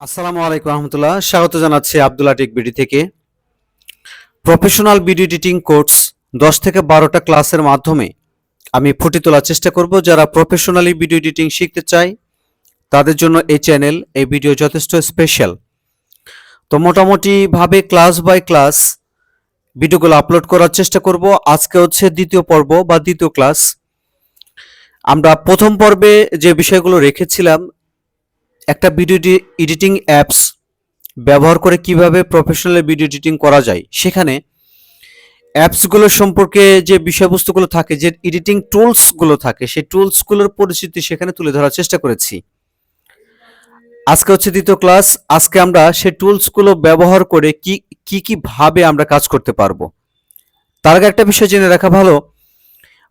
আসসালামু আলাইকুম রহমতুল্লাহ। স্বাগত জানাচ্ছি আব্দুল্লাহ টেক বিডি থেকে। প্রফেশনাল ভিডিও এডিটিং কোর্স দশ থেকে বারোটা ক্লাসের মাধ্যমে আমি ফুটিয়ে তোলার চেষ্টা করব। যারা প্রফেশনালি ভিডিও এডিটিং শিখতে চায়, তাদের জন্য এই চ্যানেল এই ভিডিও যথেষ্ট স্পেশাল তো মোটামুটিভাবে ক্লাস বাই ক্লাস ভিডিওগুলো আপলোড করার চেষ্টা করব। আজকে হচ্ছে দ্বিতীয় পর্ব বা দ্বিতীয় ক্লাস আমরা প্রথম পর্বে যে বিষয়গুলো রেখেছিলাম একটা ভিডিও এডিটিং অ্যাপস ব্যবহার করে কীভাবে প্রফেশনাল ভিডিও এডিটিং করা যায়, সেখানে অ্যাপসগুলো সম্পর্কে যে বিষয়বস্তুগুলো থাকে, যে এডিটিং টুলসগুলো থাকে, সেই টুলসগুলোর পরিচিতি সেখানে তুলে ধরার চেষ্টা করেছি। আজকে হচ্ছে দ্বিতীয় ক্লাস আজকে আমরা সেই টুলসগুলো ব্যবহার করে কি কি কি ভাবে আমরা কাজ করতে পারব। তার আগে একটা বিষয় জেনে রাখা ভালো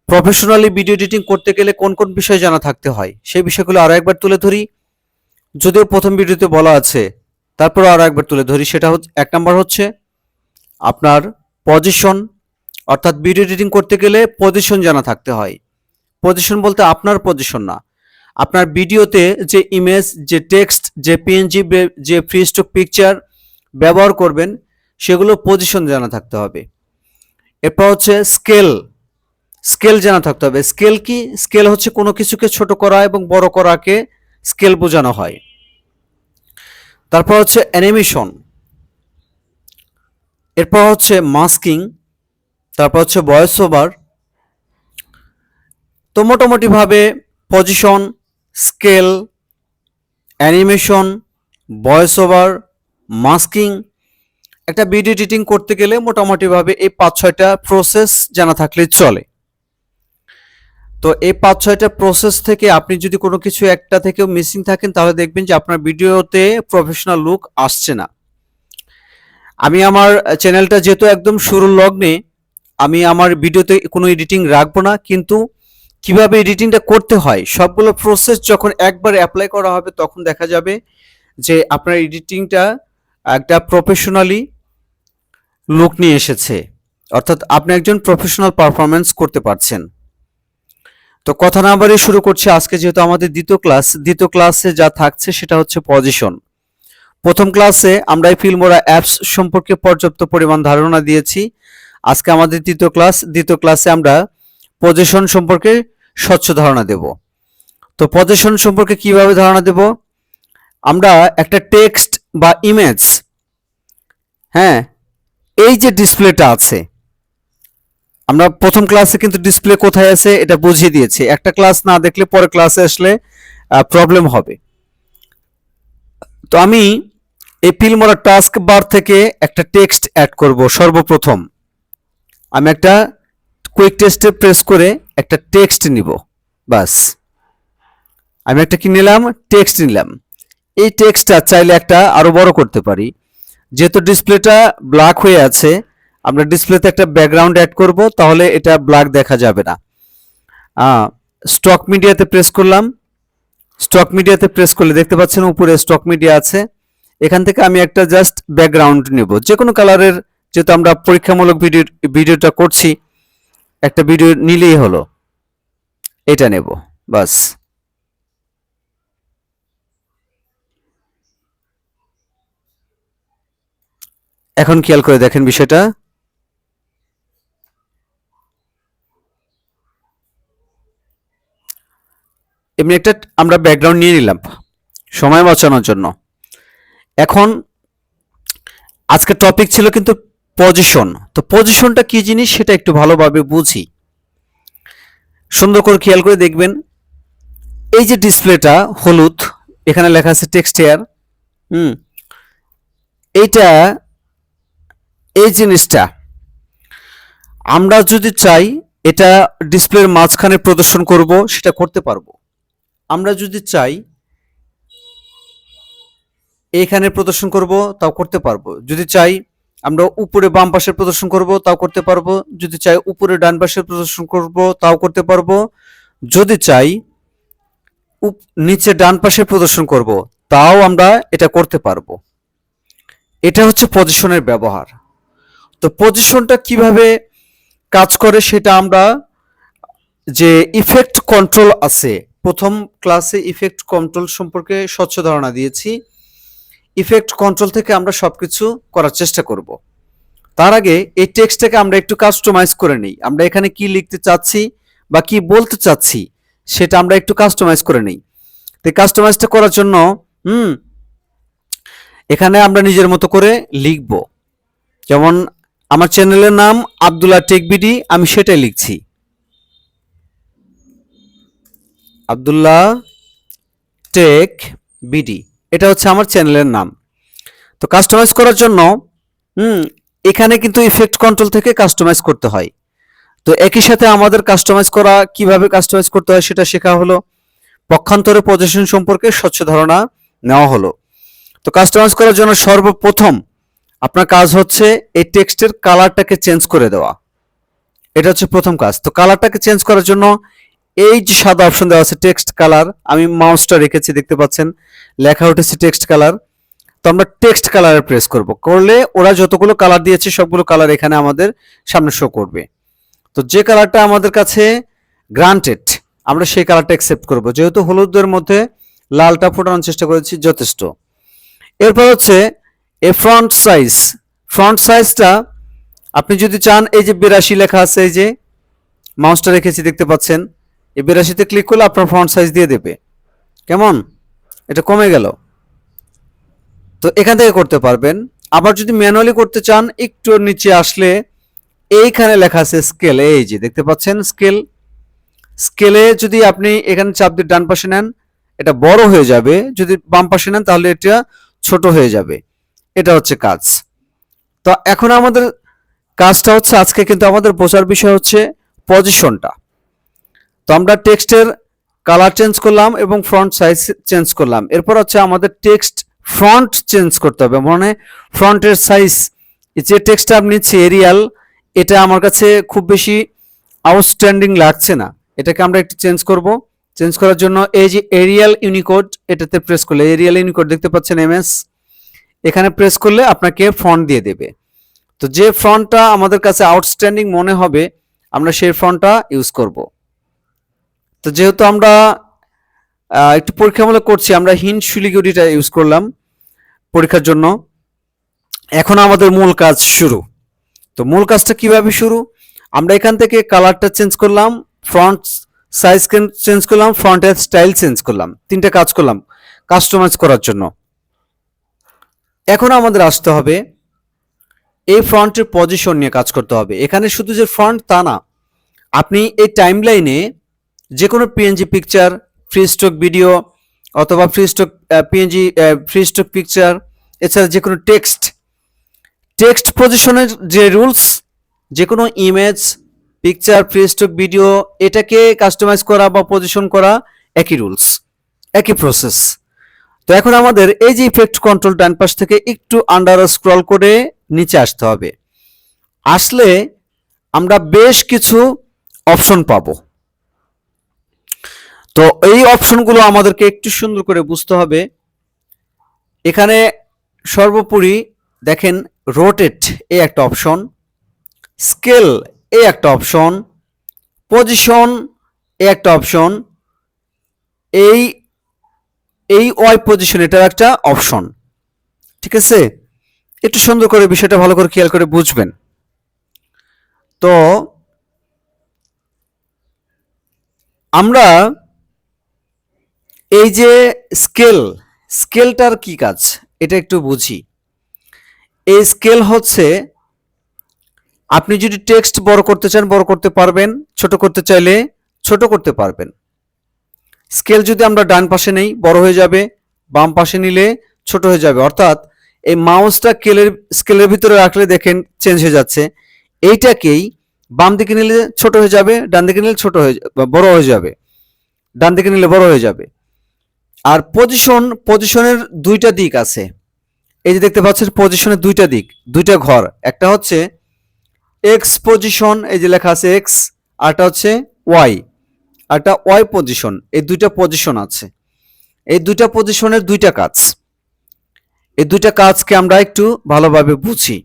প্রফেশনালি ভিডিও এডিটিং করতে গেলে কোন কোন বিষয় জানা থাকতে হয়, সেই বিষয়গুলো আরও একবার তুলে ধরি। যদিও প্রথম ভিডিওতে বলা আছে, তারপর আরও একবার তুলে ধরি, সেটা হচ্ছে, এক নাম্বার হচ্ছে, আপনার পজিশন অর্থাৎ ভিডিও এডিটিং করতে গেলে পজিশন জানা থাকতে হয়। পজিশন বলতে আপনার পজিশন না। আপনার ভিডিওতে যে ইমেজ যে টেক্সট যে পিএনজি যে ফ্রি স্টক পিকচার ব্যবহার করবেন, সেগুলো পজিশন জানা থাকতে হবে। এরপর হচ্ছে স্কেল স্কেল জানা থাকতে হবে। স্কেল কি? স্কেল হচ্ছে কোনো কিছুকে ছোট করা এবং বড় করাকে স্কেল বোঝানো হয়। তারপর হচ্ছে অ্যানিমেশন। এরপর হচ্ছে মাস্কিং, তারপর হচ্ছে ভয়েস ওভার তো মোটামুটিভাবে position, scale, animation voice over masking, একটা ভিডিও এডিটিং করতে গেলে মোটামুটিভাবে এই পাঁচ ছয়টা প্রসেস জানা থাকলে চলে। তো এই পাঁচ, ছয়টা প্রসেস থেকে আপনি যদি কোনো কিছু একটা থেকেও মিসিং থাকেন, তাহলে দেখবেন যে আপনার ভিডিওতে প্রফেশনাল লুক আসছে না। আমি আমার চ্যানেলটা যেহেতু একদম শুরুর লগ্নে, আমি আমার ভিডিওতে কোনো এডিটিং রাখব না, কিন্তু কীভাবে এডিটিংটা করতে হয়, সবগুলো প্রসেস যখন একবার অ্যাপ্লাই করা হবে, তখন দেখা যাবে যে আপনার এডিটিংটা একটা প্রফেশনালি লুক নিয়ে এসেছে। অর্থাৎ আপনি একজন প্রফেশনাল পারফরমেন্স করতে পারছেন। তো কথা না বাড়িয়ে শুরু করছি আজকে যেহেতু আমাদের দ্বিতীয় ক্লাস, দ্বিতীয় ক্লাসে যা থাকছে সেটা হচ্ছে পজিশন প্রথম ক্লাসে আমরা এই ফিল্মোরা অ্যাপস সম্পর্কে পর্যাপ্ত পরিমাণ ধারণা দিয়েছি। আজকে আমাদের দ্বিতীয় ক্লাস, দ্বিতীয় ক্লাসে আমরা পজিশন সম্পর্কে স্বচ্ছ ধারণা দেব। তো পজিশন সম্পর্কে কীভাবে ধারণা দেব? আমরা একটা টেক্সট বা ইমেজ হ্যাঁ এই যে ডিসপ্লেটা আছে আমরা প্রথম ক্লাসে কিন্তু ডিসপ্লে কোথায় আছে এটা বুঝিয়ে দিয়েছি। একটা ক্লাস না দেখলে পরে ক্লাসে আসলে প্রবলেম হবে। তো আমি এই ফিল্মোরা টাস্ক বার থেকে একটা টেক্সট অ্যাড করব সর্বপ্রথম। আমি একটা কুইক টেস্টে প্রেস করে একটা টেক্সট নিব বাস আমি একটা কি নিলাম? টেক্সট নিলাম। এই টেক্সটটা চাইলে একটা আরও বড় করতে পারি। যেহেতু ডিসপ্লেটা ব্ল্যাক হয়ে আছে আমরা ডিসপ্লেতে একটা ব্যাকগ্রাউন্ড অ্যাড করব, তাহলে এটা ব্ল্যাক দেখা যাবে না। স্টক মিডিয়াতে প্রেস করলাম। স্টক মিডিয়াতে প্রেস করলে দেখতে পাচ্ছেন উপরে স্টক মিডিয়া আছে। এখান থেকে আমি একটা জাস্ট ব্যাকগ্রাউন্ড নেব। যে কোনো কালারের যেহেতু আমরা পরীক্ষামূলক ভিডিও ভিডিওটা করছি, একটা ভিডিও নিলেই হলো। এটা নেব, বাস। এখন খেয়াল করে দেখেন বিষয়টা। এমনি একটা আমরা ব্যাকগ্রাউন্ড নিয়ে নিলাম, সময় বাঁচানোর জন্য। এখন আজকে টপিক ছিল কিন্তু পজিশন তো পজিশনটা কি জিনিস সেটা একটু ভালোভাবে বুঝি। সুন্দর করে খেয়াল করে দেখবেন, এই যে ডিসপ্লেটা হলুদ, এখানে লেখা আছে টেক্সট হেয়ার হুম, এইটা, এই জিনিসটা, আমরা যদি চাই এটা ডিসপ্লের মাঝখানে প্রদর্শন করব, সেটা করতে পারব। আমরা যদি চাই এইখানে প্রদর্শন করব, তাও করতে পারব। যদি চাই, আমরা উপরে বাম পাশে প্রদর্শন করব, তাও করতে পারব। যদি চাই, উপরে ডান পাশে প্রদর্শন করব, তাও করতে পারব। যদি চাই নিচে ডান পাশে প্রদর্শন করব, তাও আমরা এটা করতে পারব। এটা হচ্ছে পজিশনের ব্যবহার। তো পজিশনটা কীভাবে কাজ করে সেটা আমরা যে ইফেক্ট কন্ট্রোল আছে প্রথম ক্লাসে ইফেক্ট কন্ট্রোল সম্পর্কে স্বচ্ছ ধারণা দিয়েছি। ইফেক্ট কন্ট্রোল থেকে আমরা সবকিছু করার চেষ্টা করব। তার আগে এই টেক্সটটাকে আমরা একটু কাস্টমাইজ করে নিই। আমরা এখানে কি লিখতে চাচ্ছি বা কি বলতে চাচ্ছি, সেটা আমরা একটু কাস্টমাইজ করে নিই। তো কাস্টমাইজটা করার জন্য, হুম, এখানে আমরা নিজের মতো করে লিখব। যেমন, আমার চ্যানেলের নাম আবদুল্লাহ টেকবিডি, আমি সেটাই লিখছি। Abdullah tech BD. এটা হচ্ছে আমার চ্যানেলের নাম। তো কাস্টমাইজ করার জন্য, হুম, এখানে কিন্তু ইফেক্ট কন্ট্রোল থেকে কাস্টমাইজ করতে হয়। তো একই সাথে আমাদের কাস্টমাইজ করা, কীভাবে কাস্টমাইজ করতে হয় সেটা শেখা হলো। পক্ষান্তরে পজিশন সম্পর্কে স্বচ্ছ ধারণা নেওয়া হলো। তো কাস্টমাইজ করার জন্য সর্বপ্রথম আপনার কাজ হচ্ছে এই টেক্সটের কালারটাকে চেঞ্জ করে দেওয়া। এটা হচ্ছে প্রথম কাজ। তো কালারটাকে চেঞ্জ করার জন্য এই যে সাদা অপশন দেওয়া আছে টেক্সট কালার আমি মাউসটা রেখেছি, দেখতে পাচ্ছেন। লেখা উঠেছে টেক্সট কালার তো আমরা টেক্সট কালারে প্রেস করব। করলে ওরা যতগুলো কালার দিয়েছে, সবগুলো কালার এখানে আমাদের সামনে শো করবে। তো যে কালারটা আমাদের কাছে গ্রান্টেড আমরা সেই কালারটা অ্যাকসেপ্ট করব। যেহেতু হলুদের মধ্যে লালটা ফোটানোর চেষ্টা করেছি, যথেষ্ট। এরপর হচ্ছে এ ফ্রন্ট সাইজ ফ্রন্ট সাইজটা আপনি যদি চান, এই যে বিরাশি লেখা আছে, এই যে মাউসটা রেখেছি, দেখতে পাচ্ছেন। এই বিরাশিতে ক্লিক করলে আপনার ফ্রন্ট সাইজ দিয়ে দেবে। কেমন? এটা কমে গেল। তো এখান থেকে করতে পারবেন। আবার যদি ম্যানুয়ালি করতে চান, একটু নিচে আসলে এইখানে লেখা আছে স্কেল এই যে দেখতে পাচ্ছেন স্কেল স্কেলে যদি আপনি এখানে চাপ দিয়ে ডান পাশে নেন, এটা বড় হয়ে যাবে। যদি বাম পাশে নেন, তাহলে এটা ছোট হয়ে যাবে। এটা হচ্ছে কাজ। তো এখন আমাদের কাজটা হচ্ছে, আজকে কিন্তু আমাদের বোঝার বিষয় হচ্ছে পজিশনটা তো আমরা টেক্সটের কালার চেঞ্জ করলাম এবং ফ্রন্ট সাইজ চেঞ্জ করলাম। এরপর হচ্ছে আমাদের টেক্সট ফ্রন্ট চেঞ্জ করতে হবে। মানে ফ্রন্টের সাইজ যে টেক্সটটা আপনি নিচ্ছি এরিয়াল এটা আমার কাছে খুব বেশি আউটস্ট্যান্ডিং লাগছে না। এটাকে আমরা একটু চেঞ্জ করব। চেঞ্জ করার জন্য এই যে এরিয়াল ইউনিকোড এটাতে প্রেস করলে এরিয়াল ইউনিকোড দেখতে পাচ্ছেন এমএস এখানে প্রেস করলে আপনাকে ফন্ট দিয়ে দেবে। তো যে ফন্টটা আমাদের কাছে আউটস্ট্যান্ডিং মনে হবে, আমরা সেই ফন্টটা ইউজ করব। তো যেহেতু আমরা একটু পরীক্ষামূলক করছি, আমরা হিন্ট শিলিগুড়িটা ইউজ করলাম পরীক্ষার জন্য। এখন আমাদের মূল কাজ শুরু। তো মূল কাজটা কীভাবে শুরু? আমরা এখান থেকে কালারটা চেঞ্জ করলাম ফ্রন্ট সাইজ চেঞ্জ করলাম ফ্রন্টের স্টাইল চেঞ্জ করলাম, তিনটে কাজ করলাম কাস্টমাইজ করার জন্য। এখন আমাদের আসতে হবে, এই ফ্রন্টের পজিশন নিয়ে কাজ করতে হবে। এখানে শুধু যে ফ্রন্ট তা না, আপনি এই টাইমলাইনে যে কোনো PNG picture free stock video অথবা free stock PNG free stock picture এছাড়া যে কোনো টেক্সট টেক্সট পজিশনের যে রুলস যে কোনো image picture free stock video এটাকে কাস্টমাইজ করা বা পজিশন করা একই রুলস একই প্রসেস তো এখন আমাদের এই যে ইফেক্ট কন্ট্রোল ডান পাশ থেকে একটু আন্ডার স্ক্রল করে নিচে আসতে হবে। আসলে আমরা বেশ কিছু অপশন পাবো। তো এই অপশনগুলো আমাদেরকে একটু সুন্দর করে বুঝতে হবে। এখানে সর্বোপরি দেখেন রোটেট এই একটা অপশন স্কেল এই একটা অপশন পজিশন এই একটা অপশন এই এই ওয়াই পজিশন এটার একটা অপশন ঠিক আছে? একটু সুন্দর করে বিষয়টা ভালো করে খেয়াল করে বুঝবেন। তো আমরা এই যে স্কেল, স্কেলটার কি কাজ? এটা একটু বুঝি। এই স্কেল হচ্ছে, আপনি যদি টেক্সট বড় করতে চান, বড় করতে পারবেন, ছোট করতে চাইলে ছোট করতে পারবেন। স্কেল যদি আমরা ডান পাশে নেই, বড় হয়ে যাবে, বাম পাশে নিলে ছোট হয়ে যাবে। অর্থাৎ এই মাউসটা স্কেলের স্কেলের ভিতরে রাখলে দেখেন চেঞ্জ হয়ে যাচ্ছে। এইটাকেই বাম দিকে নিলে ছোট হয়ে যাবে, ডান দিকে নিলে ছোট হয়ে বড় হয়ে যাবে। ডান দিকে নিলে বড় হয়ে যাবে। আর পজিশন পজিশনের দুইটা দিক আছে। এই যে দেখতে পাচ্ছেন পজিশনের দুইটা দিক, দুইটা ঘর। একটা হচ্ছে এক্স পজিশন এই যে লেখা আছে এক্স আরটা হচ্ছে ওয়াই আরটা ওয়াই পজিশন এই দুইটা পজিশন আছে। এই দুইটা পজিশনের দুইটা কাজ। এই দুইটা কাজকে আমরা একটু ভালোভাবে বুঝি।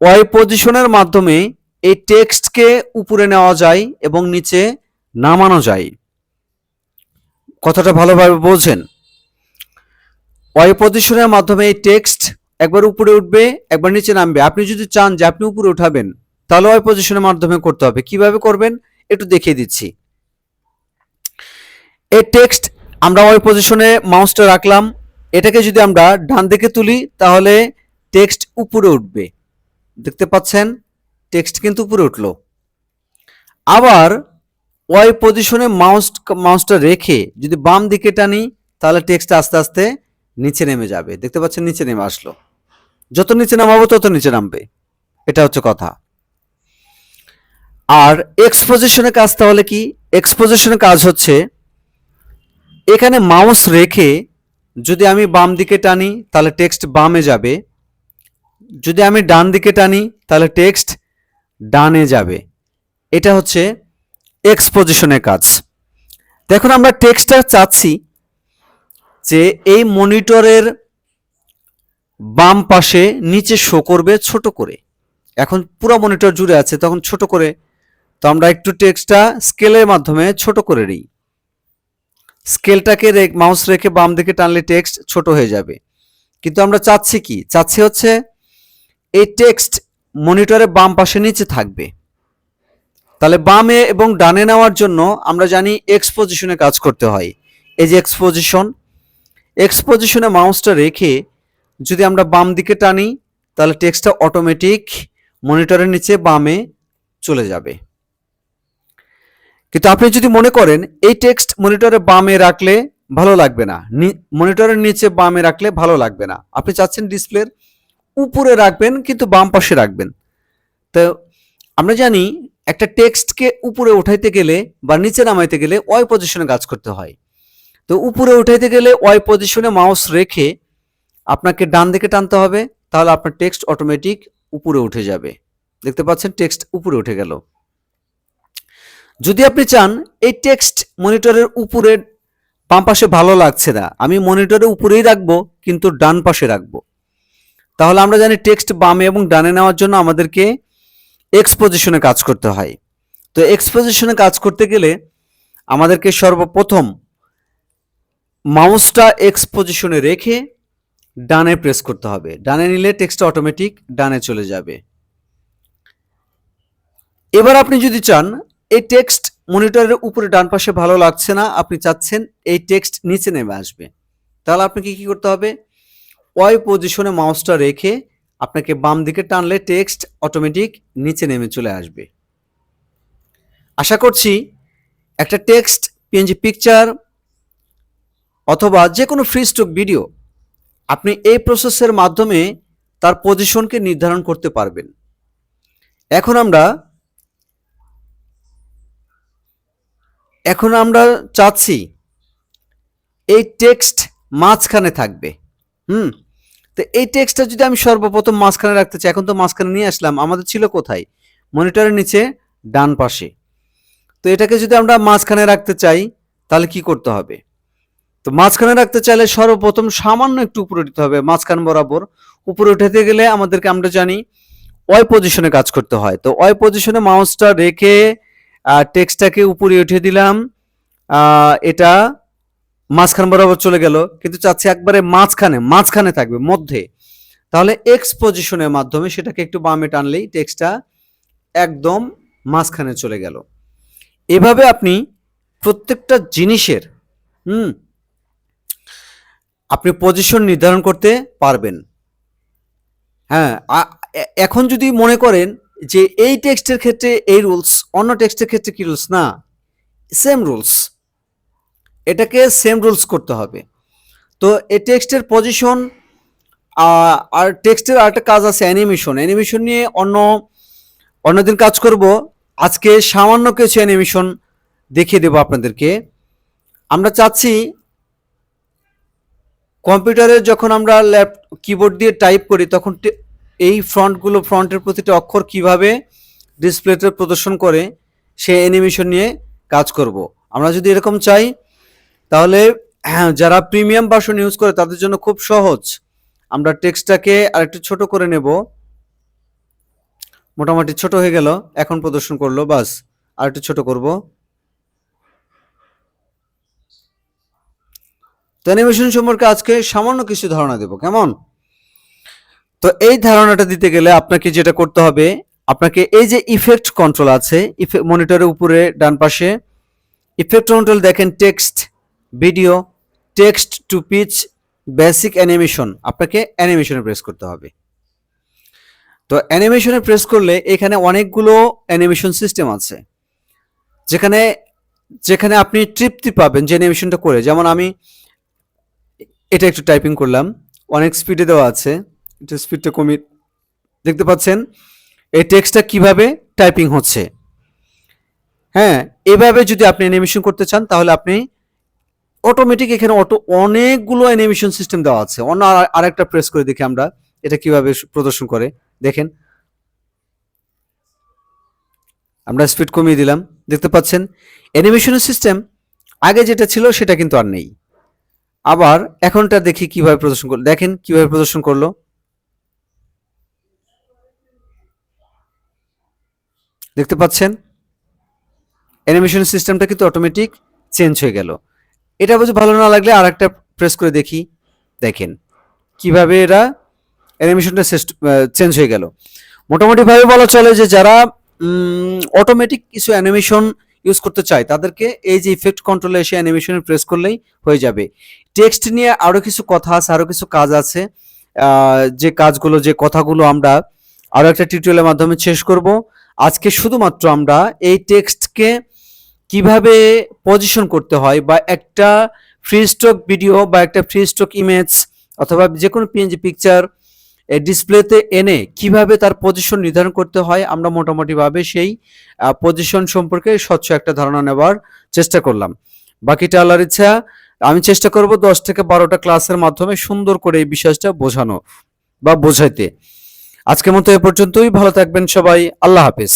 ওয়াই পজিশনের মাধ্যমে এই টেক্সটকে উপরে নেওয়া যায় এবং নিচে নামানো যায়। কথাটা ভালোভাবে বোঝেন ওয়াই পজিশনের মাধ্যমে এই টেক্সট একবার উপরে উঠবে, একবার নিচে নামবে। আপনি যদি চান যে আপনি উপরে উঠাবেন, তাহলে ওয়াই পজিশনের মাধ্যমে করতে হবে। কীভাবে করবেন? একটু দেখিয়ে দিচ্ছি। এই টেক্সট আমরা ওই পজিশনে মাউসটা রাখলাম। এটাকে যদি আমরা ডান দিকে তুলি, তাহলে টেক্সট উপরে উঠবে। দেখতে পাচ্ছেন? টেক্সট কিন্তু উপরে উঠল। আবার ওয়াই পজিশনে মাউস মাউসটা রেখে যদি বাম দিকে টানি, তাহলে টেক্সট আস্তে আস্তে নিচে নেমে যাবে। দেখতে পাচ্ছেন নিচে নেমে আসলো। যত নিচে নামাবো, তত নিচে নামবে। এটা হচ্ছে কথা। আর এক্সপোজিশনের কাজ তাহলে কি? এক্সপোজিশনের কাজ হচ্ছে, এখানে মাউস রেখে যদি আমি বাম দিকে টানি, তাহলে টেক্সট বামে যাবে। যদি আমি ডান দিকে টানি, তাহলে টেক্সট ডানে যাবে। এটা হচ্ছে এক্সপোজিশনের কাজ। দেখুন, আমরা টেক্সটটা চাচ্ছি যে এই মনিটরের বাম পাশে নিচে শো করবে ছোট করে। এখন পুরো মনিটর জুড়ে আছে, তখন ছোট করে। তো আমরা একটু টেক্সটটা স্কেলের মাধ্যমে ছোট করে নিই। স্কেলটাকে মাউস রেখে বাম দিকে টানলে টেক্সট ছোট হয়ে যাবে। কিন্তু আমরা চাচ্ছি কি? চাচ্ছি হচ্ছে এই টেক্সট মনিটরে বাম পাশে নিচে থাকবে। তাহলে বামে এবং ডানে নেওয়ার জন্য আমরা জানি এক্সপোজিশনে কাজ করতে হয়। এই যে এক্সপোজিশন এক্সপোজিশনে মাউসটা রেখে যদি আমরা বাম দিকে টানি, তাহলে টেক্সটটা অটোমেটিক মনিটরের নিচে বামে চলে যাবে। কিন্তু আপনি যদি মনে করেন, এই টেক্সট মনিটরে বামে রাখলে ভালো লাগবে না। মনিটরের নিচে বামে রাখলে ভালো লাগবে না। আপনি চাচ্ছেন ডিসপ্লের উপরে রাখবেন, কিন্তু বাম পাশে রাখবেন। তো আমরা জানি একটা টেক্সটকে উপরে উঠাইতে গেলে বা নিচে নামাইতে গেলে ওয়াই পজিশনে কাজ করতে হয়। তো উপরে উঠাইতে গেলে ওয়াই পজিশনে মাউস রেখে আপনাকে ডান দিকে টানতে হবে, তাহলে আপনার টেক্সট অটোমেটিক উপরে উঠে যাবে। দেখতে পাচ্ছেন টেক্সট উপরে উঠে গেল। যদি আপনি চান এই টেক্সট মনিটরের উপরে বাম পাশে ভালো লাগছে না, আমি মনিটরের উপরেই রাখব, কিন্তু ডান পাশে রাখব। তাহলে আমরা জানি টেক্সট বামে এবং ডানে নেওয়ার জন্য আমাদেরকে এক্সপোজিশনে কাজ করতে হয়। তো এক্সপোজিশনে কাজ করতে গেলে আমাদেরকে সর্বপ্রথম মাউসটা এক্সপোজিশনে রেখে ডানে প্রেস করতে হবে। ডানে নিলে টেক্সটটা অটোমেটিক ডানে চলে যাবে। এবার আপনি যদি চান, এই টেক্সট মনিটরের উপরে ডান পাশে ভালো লাগছে না, আপনি চাচ্ছেন এই টেক্সট নিচে নেমে আসবে। তাহলে আপনাকে কি করতে হবে? ওয়াই পজিশনে মাউসটা রেখে আপনাকে বাম দিকে টানলে টেক্সট অটোমেটিক নিচে নেমে চলে আসবে। আশা করছি একটা টেক্সট পিএনজি পিকচার অথবা যে কোনো ফ্রি স্টক ভিডিও আপনি এই প্রসেসের মাধ্যমে তার পজিশনকে নির্ধারণ করতে পারবেন। এখন আমরা এখন আমরা চাচ্ছি এই টেক্সট মাঝখানে থাকবে। হুম? তো এই টেক্সটটা যদি আমি সর্বপ্রথম মাঝখানে রাখতে চাই, এখন তো মাঝখানে নিয়ে আসলাম, আমাদের ছিল কোথায়? মনিটরের নিচে, ডান পাশে। তো এটাকে যদি আমরা মাঝখানে রাখতে চাই, তাহলে কি করতে হবে? তো মাঝখানে রাখতে চাইলে সর্বপ্রথম সামান্য একটু উপরে উঠতে হবে, মাঝখান বরাবর। উপরে উঠাতে গেলে আমাদেরকে, আমরা জানি ওয়াই পজিশনে কাজ করতে হয়। তো ওয়াই পজিশনে মাউসটা রেখে টেক্সটটাকে উপরে উঠিয়ে দিলাম। এটা মাঝখান বরাবর চলে গেল, কিন্তু চাচ্ছি একবারে মাঝখানে মাঝখানে থাকবে, মধ্যে। তাহলে এক্স পজিশনের মাধ্যমে সেটাকে একটু বামে টানলেই টেক্সটটা একদম মাঝখানে চলে গেল। এভাবে আপনি প্রত্যেকটা জিনিসের, হুম, আপনি পজিশন নির্ধারণ করতে পারবেন। হ্যাঁ এখন যদি মনে করেন যে এই টেক্সটের ক্ষেত্রে এই রুলস অন্য টেক্সটের ক্ষেত্রে কি রুলস না সেম রুলস এটাকে সেম রুলস করতে হবে। তো এই টেক্সটের পজিশন আর টেক্সটের আরেকটা কাজ আছে অ্যানিমেশন অ্যানিমেশন নিয়ে অন্য, অন্যদিন কাজ করব। আজকে সামান্য কিছু অ্যানিমেশন দেখিয়ে দেবো আপনাদেরকে। আমরা চাচ্ছি কম্পিউটারে যখন আমরা ল্যাপ কিবোর্ড দিয়ে টাইপ করি, তখন এই ফ্রন্টগুলো, ফ্রন্টের প্রতিটা অক্ষর কীভাবে ডিসপ্লেতে প্রদর্শন করে সে অ্যানিমেশন নিয়ে কাজ করব। আমরা যদি এরকম চাই তাহলে হ্যাঁ যারা প্রিমিয়াম ভার্সন ইউজ করে তাদের জন্য খুব সহজ। আমরা টেক্সটটাকে আরেকটু ছোট করে নেব। মোটামুটি ছোট হয়ে গেল, এখন প্রদর্শন করল, বাস। আরেকটু ছোট করব। তো অ্যানিমেশন সম্পর্কে আজকে সামান্য কিছু ধারণা দেব, কেমন? তো এই ধারণাটা দিতে গেলে আপনাকে যেটা করতে হবে, আপনাকে এই যে ইফেক্ট কন্ট্রোল আছে মনিটরের উপরে, ডান পাশে ইফেক্ট কন্ট্রোল দেখেন text video text to speech basic animation আপনাকে অ্যানিমেশনে প্রেস করতে হবে। তো অ্যানিমেশনে প্রেস করলে এখানে অনেকগুলো অ্যানিমেশন সিস্টেম আছে। যেখানে যেখানে আপনি তৃপ্তি পাবেন যে অ্যানিমেশনটা করে। যেমন আমি এটা একটু টাইপিং করলাম। অনেক স্পিডে দেওয়া আছে। একটু স্পিডটা কমিয়ে, দেখতে পাচ্ছেন? এই টেক্সটটা কীভাবে টাইপিং হচ্ছে? হ্যাঁ এভাবে যদি আপনি অ্যানিমেশন করতে চান, তাহলে আপনি অটোমেটিক এখানে অটো অনেকগুলো অ্যানিমেশন সিস্টেম দেওয়া আছে। অন্য আর- আরেকটা প্রেস করে দেখি আমরা, এটা কীভাবে প্রদর্শন করে। দেখেন। আমরা স্পিড কমিয়ে দিলাম। দেখতে পাচ্ছেন অ্যানিমেশনের সিস্টেম আগে যেটা ছিল সেটা কিন্তু আর নেই। আবার এখনটা দেখি কীভাবে প্রদর্শন করল দেখেন কীভাবে প্রদর্শন করল। দেখতে পাচ্ছেন অ্যানিমেশন সিস্টেমটা কিন্তু অটোমেটিক চেঞ্জ হয়ে গেল। এটা বুঝে ভালো না লাগলে আর একটা প্রেস করে দেখি। দেখেন, কীভাবে এরা অ্যানিমেশনটা চেঞ্জ হয়ে গেল। মোটামুটিভাবে বলা চলে যে যারা অটোমেটিক কিছু অ্যানিমেশন ইউজ করতে চায়, তাদেরকে এই যে ইফেক্ট কন্ট্রোলে এসে অ্যানিমেশনে প্রেস করলেই হয়ে যাবে। টেক্সট নিয়ে আরও কিছু কথা আছে আরও কিছু কাজ আছে। যে কাজগুলো, যে কথাগুলো আমরা আরও একটা টিউটোরিয়ালের মাধ্যমে শেষ করব। আজকে শুধুমাত্র আমরা এই টেক্সটকে কীভাবে পজিশন করতে হয় বা একটা ফ্রি স্টক ভিডিও বা একটা ফ্রি স্টক ইমেজ অথবা যে কোনো পিএনজি পিকচার ডিসপ্লেতে এনে কীভাবে তার পজিশন নির্ধারণ করতে হয়, আমরা মোটামুটিভাবে সেই পজিশন সম্পর্কে স্বচ্ছ একটা ধারণা নেওয়ার চেষ্টা করলাম। বাকিটা আল্লাহর ইচ্ছা, আমি চেষ্টা করব দশ থেকে বারোটা ক্লাসের মাধ্যমে সুন্দর করে এই বিষয়টা বোঝানো বা বোঝাইতে। আজকের মতো এ পর্যন্তই, ভালো থাকবেন সবাই, আল্লাহ হাফেজ।